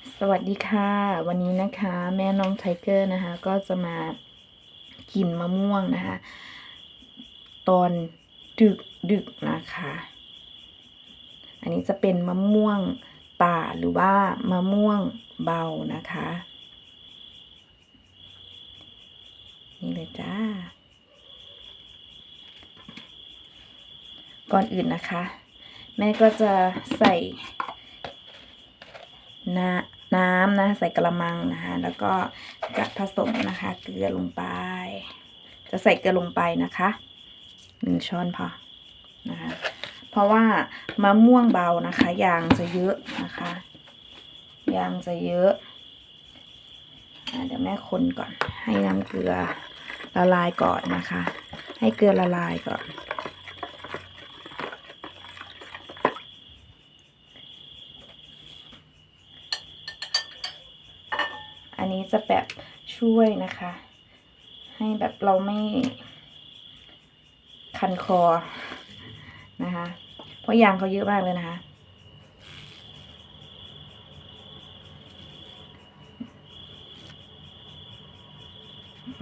สวัสดีค่ะ วันนี้นะคะ แม่น้องไทเกอร์นะคะ ก็จะมากินมะม่วงนะคะ ตอนดึกดึกนะคะ อันนี้จะเป็นมะม่วงป่าหรือว่ามะม่วงเบานะคะ นี่เลยจ้า ก่อนอื่นนะคะ แม่ก็จะใส่ น้ำน้ำนะใส่กระมังนะคะแล้วก็จะผสมนะคะเกลือลงไป จะใส่เกลือลงไปนะคะหนึ่งช้อนพอนะคะเพราะว่ามะม่วงเบานะคะยางจะเยอะนะคะยางจะเยอะอะเดี๋ยวแม่คนก่อนให้น้ำเกลือละลายก่อนนะคะ ให้เกลือละลายก่อน อันนี้จะแบบช่วยนะคะ ให้แบบเราไม่คันคอนะคะ เพราะยางเขาเยอะมากเลยนะคะ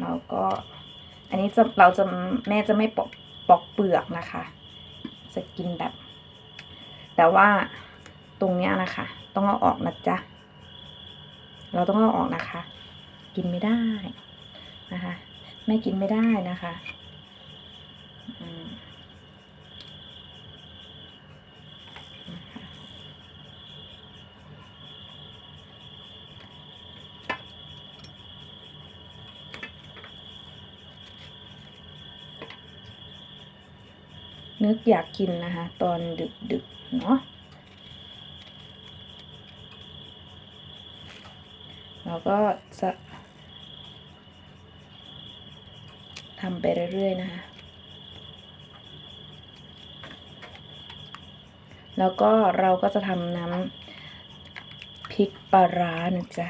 เราก็ อันนี้จะเราจะแม่จะไม่ปอกปอกเปลือกนะคะ จะกินแบบ แต่ว่าตรงเนี้ยนะคะ ต้องเอาออกนะจ๊ะ เราต้องเอาออกนะคะ กินไม่ได้นะคะไม่กินไม่ได้นะคะนะคะนึกอยากกินนะคะ ตอนดึกๆเนาะ เราก็จะทำไปเรื่อยๆนะคะ แล้วก็เราก็จะทำน้ำพริกปลาร้านะจ๊ะ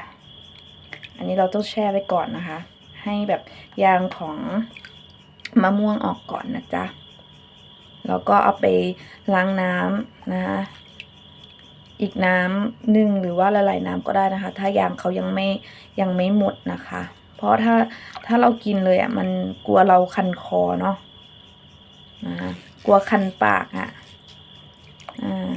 อันนี้เราต้องแช่ไว้ก่อนนะคะ ให้แบบยางของมะม่วงออกก่อนนะจ๊ะ แล้วก็เอาไปล้างน้ำนะคะ อีกน้ำหนึ่งหรือว่าละลายน้ำก็ได้นะคะ ถ้ายางเขายังไม่ยังไม่หมดนะคะ เพราะถ้าถ้าเรากินเลยอะมันกลัวเราคันคอเนาะนะคะกลัวคันปากอะอ่า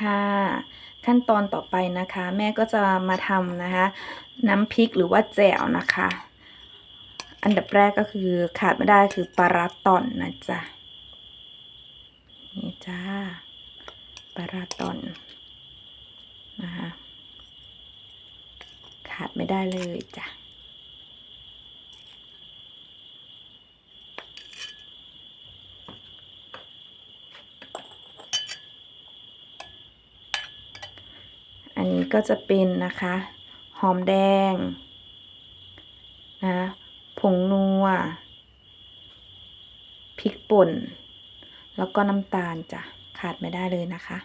ค่ะ ขั้นตอนต่อไปนะคะ แม่ก็จะมาทำนะคะ น้ำพริกหรือว่าแจ่วนะคะ อันดับแรกก็คือขาดไม่ได้คือปลาร้าต่อนนะจ๊ะนี่จ้าปลาร้าต่อนนะคะขาดไม่ได้เลยจ้ะ นนี้ก็จะเป็นนะคะ หอมแดงนะผงนัวพริกป่น แล้วก็น้ำตาลจ้ะขาดไม่ได้เลยนะคะ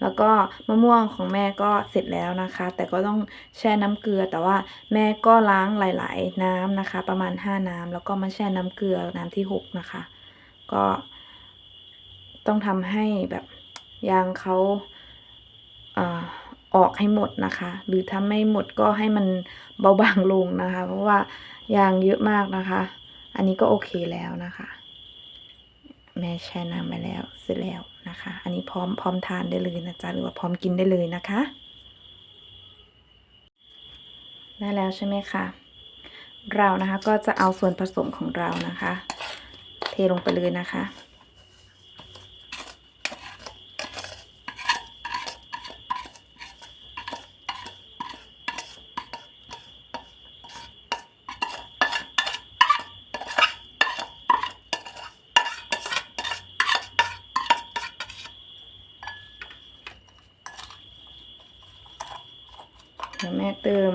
แล้วก็มะม่วงของแม่ก็เสร็จแล้วนะคะ แต่ก็ต้องแช่น้ำเกลือ แต่ว่าแม่ก็ล้างหลาย ๆ น้ำนะคะ ประมาณ 5 น้ำแล้วก็มาแช่น้ำเกลือน้ำที่ 6 นะคะ ก็ต้องทำให้แบบยางเขาอ่าออกให้หมดนะคะ หรือถ้าไม่หมดก็ให้มันเบาบางลงนะคะ เพราะว่ายางเยอะมากนะคะ อันนี้ก็โอเคแล้วนะคะ แม่แช่น้ำไปแล้วเสร็จแล้วนะคะ อันนี้พร้อมพร้อมทานได้เลยนะจ๊ะหรือว่าพร้อมกินได้เลยนะคะ ได้แล้วใช่ไหมคะเรานะคะก็จะเอาส่วนผสมของเรานะคะ เทลงไปเลยนะคะ เดี๋ยวแม่เติม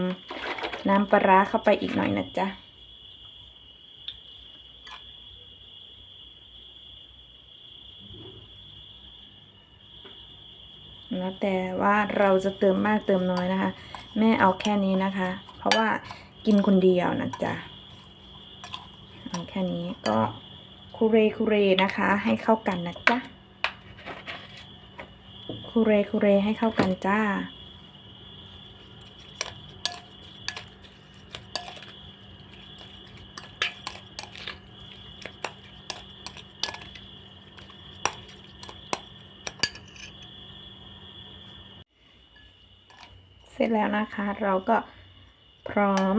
น้ำปลาร้าเข้าไปอีกหน่อยนะจ๊ะแล้วแต่ว่าเราจะเติมมากเติมน้อยนะคะ แม่เอาแค่นี้นะคะ เพราะว่ากินคนเดียวนะจ๊ะเอาแค่นี้ก็คูเรคูเรนะคะ ให้เข้ากันนะจ๊ะคูเรคูเรให้เข้ากันจ้า ร็จแล้วนะคะ เราก็พร้อม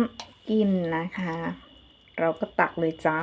กินนะคะ เราก็ตักเลยจ้า